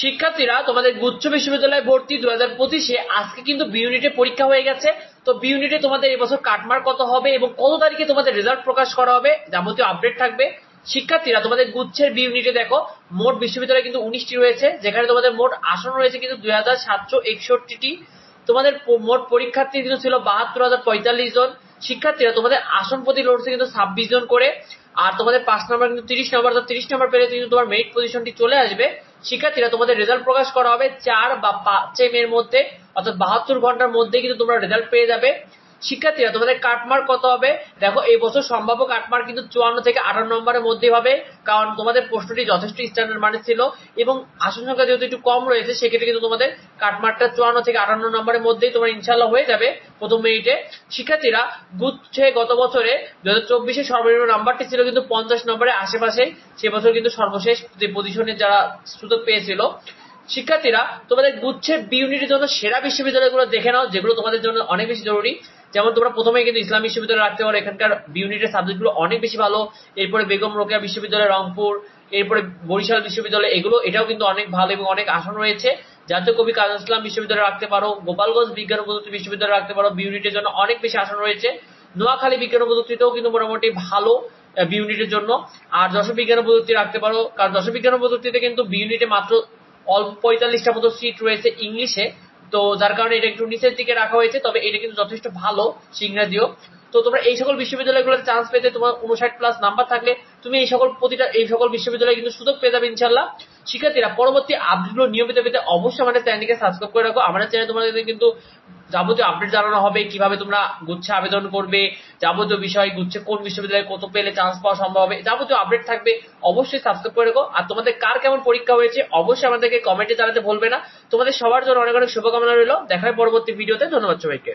শিক্ষার্থীরা তোমাদের গুচ্ছ বিশ্ববিদ্যালয় ভর্তি দু হাজার পঁচিশে, আজকে কিন্তু বি ইউনিটে পরীক্ষা হয়ে গেছে। তো বি ইউনিটে তোমাদের এবছর কাটমার কত হবে এবং কত তারিখে তোমাদের রেজাল্ট প্রকাশ করা হবে যাবতীয় আপডেট থাকবে। শিক্ষার্থীরা তোমাদের গুচ্ছের বি ইউনিটে দেখো, মোট বিশ্ববিদ্যালয় কিন্তু উনিশটি রয়েছে, যেখানে তোমাদের মোট আসন রয়েছে কিন্তু দুই হাজার সাতশো একষট্টিটি। তোমাদের মোট পরীক্ষার্থী কিন্তু ছিল বাহাত্তর হাজার পঁয়তাল্লিশ জন। শিক্ষার্থীরা তোমাদের আসন প্রতি লড়ছে কিন্তু ছাব্বিশ জন করে, আর তোমাদের পাঁচ নম্বর কিন্তু তিরিশ নম্বর তিরিশ নম্বর পেলে কিন্তু তোমার মেরিট পজিশনটি চলে আসবে। শিক্ষার্থীরা তোমাদের রেজাল্ট প্রকাশ করা হবে চার বা পাঁচ এম এর মধ্যে, অর্থাৎ বাহাত্তর ঘণ্টার মধ্যে কিন্তু তোমরা রেজাল্ট পেয়ে যাবে। শিক্ষার্থীরা তোমাদের কাটমার কত হবে? দেখো, এই বছর সম্ভাব্য কাটমার কিন্তু চুয়ান্ন থেকে আঠারো নম্বরের মধ্যেই হবে, কারণ তোমাদের প্রশ্নটি যথেষ্ট স্ট্যান্ডার্ড মানের ছিল এবং আসন সংখ্যা যেহেতু একটু কম রয়েছে, সেক্ষেত্রে কিন্তু তোমাদের কাটমারটা চুয়ান্ন থেকে আটান্ন নম্বরের মধ্যেই তোমার ইনশাল্লাহ হয়ে যাবে প্রথম মিনিটে। শিক্ষার্থীরা গুচ্ছে গত বছরে দু হাজার চব্বিশে সর্বনিম্ন নাম্বারটি ছিল কিন্তু পঞ্চাশ নম্বরের আশেপাশে, সে বছর কিন্তু সর্বশেষ যে পজিশনে যারা সুযোগ পেয়েছিল শিক্ষার্থীরা, তোমাদের গুচ্ছের বি ইউনিটের জন্য সেরা বিশ্ববিদ্যালয়গুলো দেখে নাও, যেগুলো তোমাদের জন্য অনেক বেশি জরুরি। যেমন তোমরা প্রথমে কিন্তু ইসলাম বিশ্ববিদ্যালয় রাখতে পারো, এখানকার বি ইউনিটের সাবজেক্টগুলো অনেক বেশি ভালো। এরপরে বেগম রোকেয়া বিশ্ববিদ্যালয়, রংপুর, এরপরে বরিশাল বিশ্ববিদ্যালয়, এগুলো এটাও কিন্তু অনেক ভালো এবং অনেক আসন রয়েছে। জাতীয় কবি কাজী ইসলাম বিশ্ববিদ্যালয় রাখতে পারো, গোপালগঞ্জ বিজ্ঞান প্রযুক্তি বিশ্ববিদ্যালয় রাখতে পারো বি ইউনিটের জন্য অনেক বেশি আসন রয়েছে। নোয়াখালী বিজ্ঞান প্রযুক্তিতেও কিন্তু মোটামুটি ভালো বি ইউনিটের জন্য। আর যশোর বিজ্ঞান প্রযুক্তি রাখতে পারো, কারণ যশোর বিজ্ঞান প্রযুক্তিতে কিন্তু বি ইউনিটে মাত্র অল্প পঁয়তাল্লিশটা মতো সিট রয়েছে ইংলিশে তো যার কারণে এটা একটু নিচের দিকে রাখা হয়েছে, তবে এটা কিন্তু যথেষ্ট ভালো ইংরাজিও তো তোমরা এই সকল বিশ্ববিদ্যালয়গুলোতে চান্স পেতে তোমার উনষাট প্লাস নাম্বার থাকলে তুমি এই সকল প্রতিটা, এই সকল বিশ্ববিদ্যালয়ে কিন্তু সুযোগ পেয়ে যাবে ইনশাল্লাহ শিক্ষার্থীরা, পরবর্তী আপডেটগুলো নিয়মিত পেতে অবশ্যই আমাদের চ্যানেলকে সাবস্ক্রাইব করে রাখো। আমাদের চ্যানেলে তোমাদের কিন্তু যাবতীয় আপডেট জানানো হবে, কীভাবে তোমরা গুচ্ছে আবেদন করবে, যাবতীয় বিষয় গুচ্ছে, কোন বিশ্ববিদ্যালয়ে কত পেলে চান্স পাওয়া সম্ভব হবে, যাবতীয় আপডেট থাকবে, অবশ্যই সাবস্ক্রাইব করে রাখো। আর তোমাদের কার কেমন পরীক্ষা হয়েছে, অবশ্যই আমাদেরকে কমেন্টে জানাতে ভুলবে না। তোমাদের সবার জন্য অনেক অনেক শুভকামনা রইল। দেখা হয় পরবর্তী ভিডিওতে ধন্যবাদ সবাইকে।